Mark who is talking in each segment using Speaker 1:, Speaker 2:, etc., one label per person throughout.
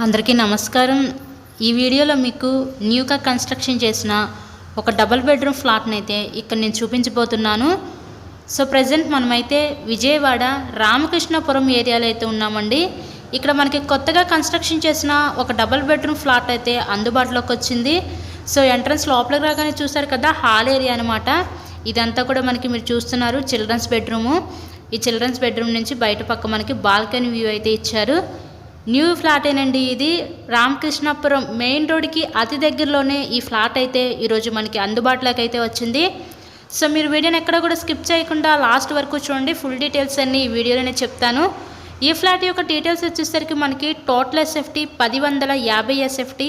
Speaker 1: అందరికీ నమస్కారం. ఈ వీడియోలో మీకు న్యూగా కన్స్ట్రక్షన్ చేసిన ఒక డబల్ బెడ్రూమ్ ఫ్లాట్ని అయితే ఇక్కడ నేను చూపించబోతున్నాను. సో ప్రజెంట్ మనమైతే విజయవాడ రామకృష్ణపురం ఏరియాలో అయితే ఉన్నామండి. ఇక్కడ మనకి కొత్తగా కన్స్ట్రక్షన్ చేసిన ఒక డబల్ బెడ్రూమ్ ఫ్లాట్ అయితే అందుబాటులోకి వచ్చింది. సో ఎంట్రన్స్ లోపలికి రాగానే చూసారు కదా హాల్ ఏరియా అనమాట ఇదంతా కూడా మనకి మీరు చూస్తున్నారు చిల్డ్రన్స్ బెడ్రూము. ఈ చిల్డ్రన్స్ బెడ్రూమ్ నుంచి బయట పక్క మనకి బాల్కనీ వ్యూ అయితే ఇచ్చారు. న్యూ ఫ్లాటేనండి ఇది. రామకృష్ణపురం మెయిన్ రోడ్కి అతి దగ్గరలోనే ఈ ఫ్లాట్ అయితే ఈరోజు మనకి అందుబాటులోకి అయితే వచ్చింది. సో మీరు వీడియోని ఎక్కడ కూడా స్కిప్ చేయకుండా లాస్ట్ వరకు చూడండి. ఫుల్ డీటెయిల్స్ అన్ని ఈ వీడియోలోనే చెప్తాను. ఈ ఫ్లాట్ యొక్క డీటెయిల్స్ వచ్చేసరికి మనకి టోటల్ ఎస్ఎఫ్టీ పది వందల యాభై ఎస్ఎఫ్టీ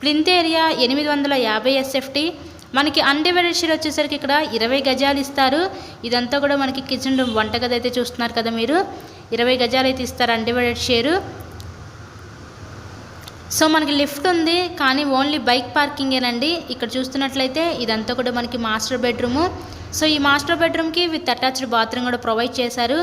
Speaker 1: ప్లింత్ ఏరియా ఎనిమిది వందల యాభై ఎస్ఎఫ్టీ మనకి అన్డివైడెడ్ షేర్ వచ్చేసరికి ఇక్కడ ఇరవై గజాలు ఇస్తారు. ఇదంతా కూడా మనకి కిచెన్ రూమ్ వంటగది అయితే చూస్తున్నారు కదా మీరు. ఇరవై గజాలు అయితే ఇస్తారు అన్డివైడెడ్ షేరు. సో మనకి లిఫ్ట్ ఉంది కానీ ఓన్లీ బైక్ పార్కింగేనండి ఇక్కడ చూస్తున్నట్లయితే ఇదంతా కూడా మనకి మాస్టర్ బెడ్రూము. సో ఈ మాస్టర్ బెడ్రూమ్కి విత్ అటాచ్డ్ బాత్రూమ్ కూడా ప్రొవైడ్ చేశారు.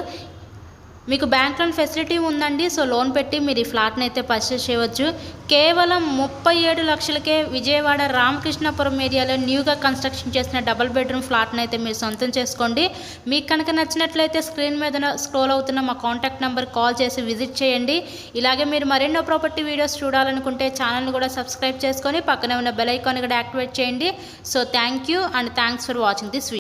Speaker 1: మీకు బ్యాంక్ లోన్ ఫెసిలిటీ ఉందండి సో లోన్ పెట్టి మీరు ఈ ఫ్లాట్ని అయితే పర్చేస్ చేయవచ్చు. కేవలం ముప్పై ఏడు లక్షలకే విజయవాడ రామకృష్ణపురం ఏరియాలో న్యూగా కన్స్ట్రక్షన్ చేసిన డబుల్ బెడ్రూమ్ ఫ్లాట్ని అయితే మీరు సొంతం చేసుకోండి. మీకు కనుక నచ్చినట్లయితే స్క్రీన్ మీద స్క్రోల్ అవుతున్న మా కాంటాక్ట్ నెంబర్ కాల్ చేసి విజిట్ చేయండి. ఇలాగే మీరు మరెన్నో ప్రాపర్టీ వీడియోస్ చూడాలనుకుంటే ఛానల్ని కూడా సబ్స్క్రైబ్ చేసుకొని పక్కనే ఉన్న బెల్ ఐకాన్ కూడా యాక్టివేట్ చేయండి. So thank you and thanks for watching this video